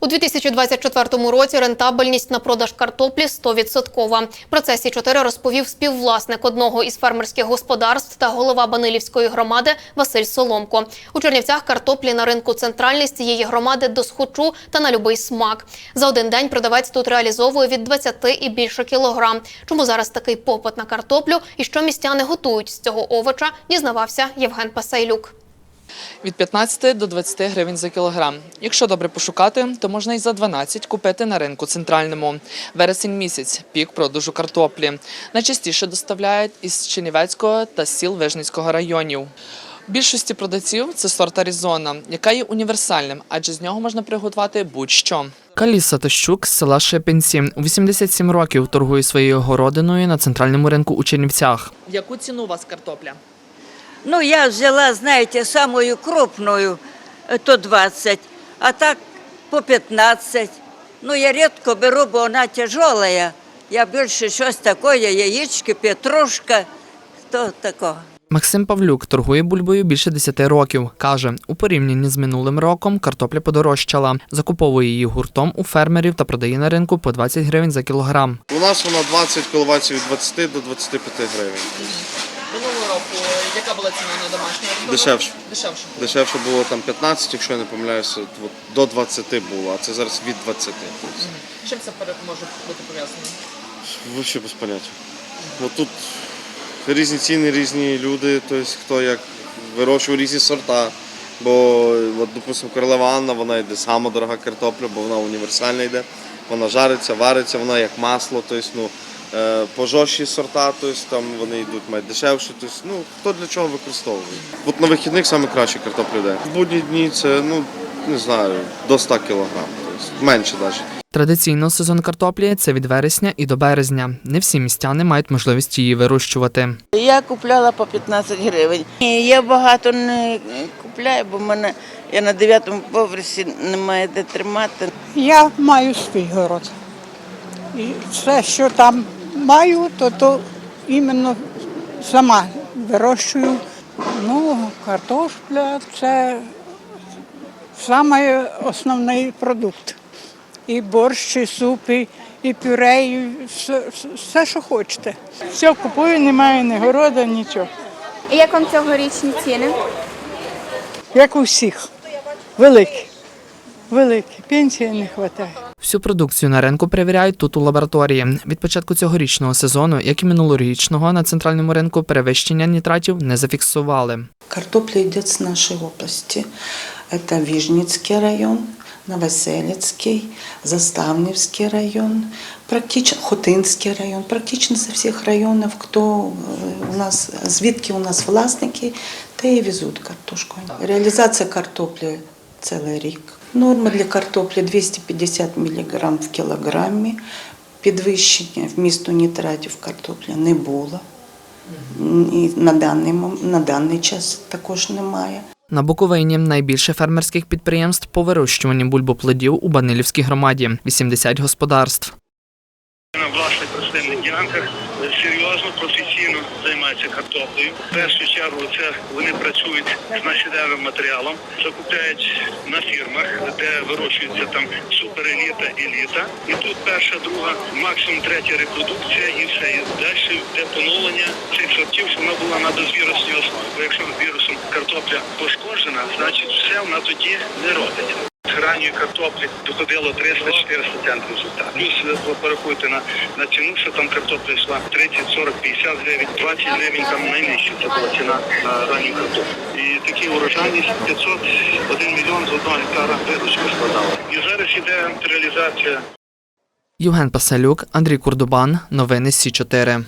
У 2024 році рентабельність на продаж картоплі 100%. Про це Сі 4 розповів співвласник одного із фермерських господарств та голова Банилівської громади Василь Соломко. У Чернівцях картоплі на ринку центральний з цієї громади до схочу та на любий смак. За один день продавець тут реалізовує від 20 і більше кілограм. Чому зараз такий попит на картоплю і що містяни готують з цього овоча, дізнавався Євген Пасайлюк. Від 15 до 20 гривень за кілограм. Якщо добре пошукати, то можна і за 12 купити на ринку центральному. Вересень місяць пік продажу картоплі. Найчастіше доставляють із Чернівецького та сіл Вижницького районів. Більшості продавців це сорт Аризона, яка є універсальним, адже з нього можна приготувати будь-що. Каліса Тощук з села Шепенці у 87 років торгує своєю городиною на центральному ринку у Чернівцях. Яку ціну у вас картопля? Ну, я взяла, знаете, самую крупную, е, то 20, а так по 15. Ну, я редко беру, бо вона тяжелая. Я більше щось таке, яєчки, петрушка, то такого. Максим Павлюк торгує бульбою більше 10 років. Каже, у порівнянні з минулим роком картопля подорожчала. Закуповує її гуртом у фермерів та продає на ринку по 20 гривень за кілограм. У нас вона 20 коливається від 20 до 25 гривень. Минулого року яка була ціна на домашню? Дешевше. Дешевше. Дешевше було там 15, якщо я не помиляюся, до 20 було, а це зараз від 20. Тобто, Чим це може бути пов'язано? Взагалі без поняття. От тут різні ціни, різні люди, тобто хто як вирощує різні сорта. Бо, от, допустимо, королева Анна, вона йде сама дорога картопля, бо вона універсальна йде. Вона жариться, вариться, вона як масло, тобто, ну, е, пожорші сорта, тобто, там вони йдуть мають дешевше. Тобто, ну, хто для чого використовує. От на вихідних саме краще картопля йде. В будні дні це, ну, не знаю, до 100 кг, тобто, менше навіть. Традиційно сезон картоплі це від вересня і до березня. Не всі містяни мають можливість її вирощувати. Я купляла по 15 гривень. Я багато не купляю, бо мене я на дев'ятому поверсі немає де тримати. Я маю свій город. І все, що там маю, то, то іменно сама вирощую. Ну, картошпля це самий основний продукт. І борщ, і суп, і, і пюре, і все, все, що хочете. Все купую, немає ні города, нічого. І як вам цьогорічні ціни? Як у всіх. Великі. Великі. Пенсії не вистачає. Всю продукцію на ринку перевіряють тут у лабораторії. Від початку цьогорічного сезону, як і минулорічного, на центральному ринку перевищення нітратів не зафіксували. Картопля идет с нашей области. Это Вижницкий район, Новоселецкий, Заставневский район, практично Хотинський район, практично со всіх районів, хто е, у нас, звідки у нас власники, те і везуть картошку. Реалізація картоплі цілий рік. Норма для картоплі 250 мг в кілограмі. Підвищення вмісту нітратів картоплі не було. І на даний, на даний час також немає. На Буковині найбільше фермерських підприємств по вирощуванні бульбоплодів у Банилівській громаді 80 господарств. Власних рослинних ділянках серйозно, професійно займаються картоплею. В першу чергу це вони працюють з насінневим матеріалом, закупляють на фірмах, де вирощується там супереліта, еліта. І тут перша, друга, максимум третя репродукція і все. І далі йде поновлення цих сортів, щоб вона була на дозвірусній основі. Бо якщо вірусом картопля пошкоджена, значить все вона тоді не родить. Ранньої картоплі доходило 300-400 центрів результат. Плюс ви порахуйте на, на ціну, що там картопля йшла 30, 40, 50 гривень, 20 гривень там найнижча це була ціна на ранню картоплю. І такі урожайність 500, 1 мільйон з одного гектара виручку складала. І зараз іде реалізація Євген Пасалюк, Андрій Курдубан. Новини Сі 4